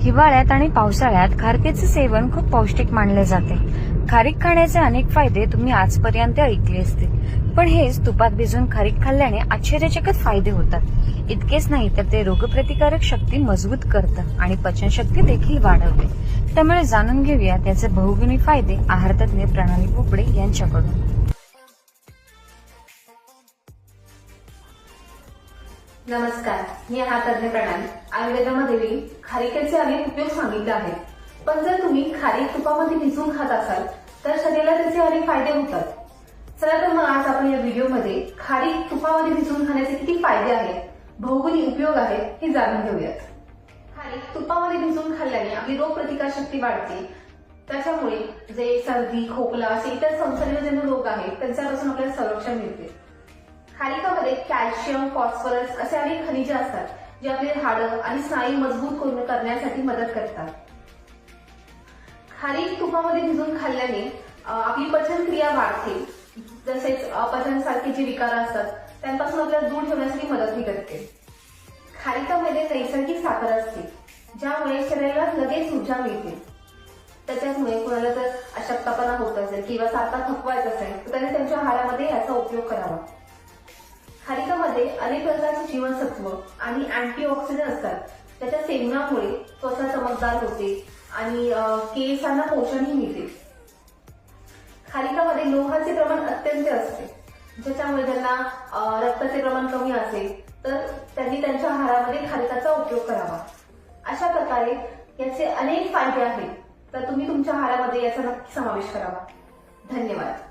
हिवाळ्यात आणि पावसाळ्यात खारकेचे सेवन खूप पौष्टिक मानले जाते. खारीक खाण्याचे अनेक फायदे तुम्ही आजपर्यंत ऐकले असतील. पण हेच तुपात भिजून खारीक खाल्ल्याने आश्चर्यचकित फायदे होतात. इतकेच नाही तर ते रोगप्रतिकारक शक्ती मजबूत करतं आणि पचनशक्ती देखील वाढवते. त्यामुळे जाणून घेऊया त्याचे बहुगुणी फायदे आहारतज्ञ प्रणाली पोपडे यांच्याकडून. नमस्कार मी हा तज्ञ प्रणाली. आयुर्वेदामध्ये मी खारीकेचे अनेक उपयोग सांगितले आहेत. पण जर तुम्ही खारीक तुपामध्ये भिजवून खात असाल तर शरीराला त्याचे अनेक फायदे होतात. चला तर मग आज आपण या व्हिडिओमध्ये खारीक तुपामध्ये भिजवून खाण्याचे किती फायदे आहेत भौगोलिक उपयोग आहेत हे जाणून घेऊयात. खारीक तुपामध्ये भिजवून खाल्ल्याने आपली रोगप्रतिकार शक्ती वाढते. त्याच्यामुळे जे सर्दी खोकला असे इतर संसर्गजन्य रोग आहेत त्यांच्यापासून आपल्याला संरक्षण मिळते. खालिकामध्ये कॅल्शियम फॉस्फरस असे अनेक खनिजे असतात जे आपले हाडं आणि स्नायू मजबूत करून करण्यासाठी मदत करतात. खारीक तुपामध्ये भिजून खाल्ल्याने आपली पचनक्रिया वाढते. तसेच अपचनसारखे जे विकार असतात त्यांपासून आपल्याला दूर ठेवण्यासाठी मदतही करते. खारिकामध्ये नैसर्गिक साखर असते ज्यामुळे शरीराला लगेच ऊर्जा मिळते. त्याच्यामुळे कोणाला जर अशक्तपणा होत असेल किंवा सारखा थकवायचा असेल तर त्यांनी त्यांच्या आहारामध्ये याचा उपयोग करावा. खारिकामध्ये अनेक प्रकारचे जीवनसत्व आणि अँटीऑक्सिडंट असतात. त्याच्या सेवनामुळे त्वचा चमकदार होते आणि केसांना पोषणही मिळते. खालिकामध्ये लोहाचे प्रमाण अत्यंत असते. ज्याच्यामुळे त्यांना रक्ताचे प्रमाण कमी असेल तर त्यांनी त्यांच्या आहारामध्ये खालिकाचा उपयोग करावा. अशा प्रकारे याचे अनेक फायदे आहेत. तर तुम्ही तुमच्या आहारामध्ये याचा नक्की समावेश करावा. धन्यवाद.